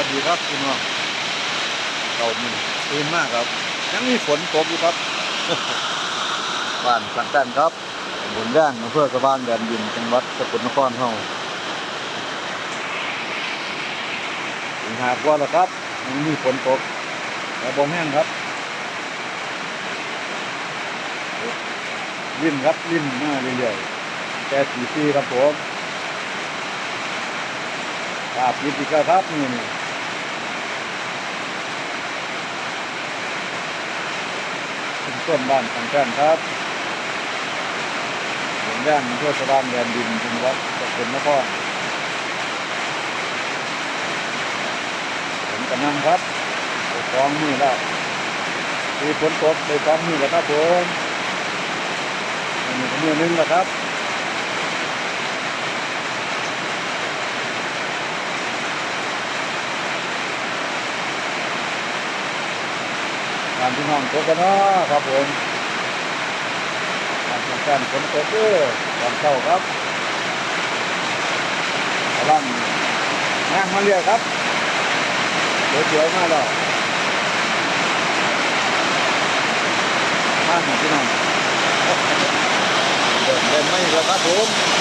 วัสดีครับพี่น้องเรานี่ตื่นมากครับ ยังมีฝนตกอยู่ครับ บ้านสังกันครับบนย่างอำเภอสะบ้านแดนดินจังหวัดสกลนครเฮาถึงหากว่าแล้วครับยังมีฝนตกแต่บ่แห้งครับลิ่นครับลิ่นมาเรื่อยๆแต่สีซีครับผมภาพยิบอีกแล้วครับนี่ นี่เป็นบ้านสังกันครับหลวงย่านเพื่อสะบานแดนดินจังหวัดสกลนครผมกำลังครับไปสองมือแล้วมีฝนตกไปสองมือแล้วครับผมมีมือนึงแล้วครับ งานพี่น้องตกกันเนาะครับผมการทำการฝนตกเด้อตอนเช้าครับกำลังนั่งมาเรียกครับเดี๋ยวเดี๋ยวมาแล้วมาหนึ่งพี่น้องเดินเดินไม่แล้วครับผม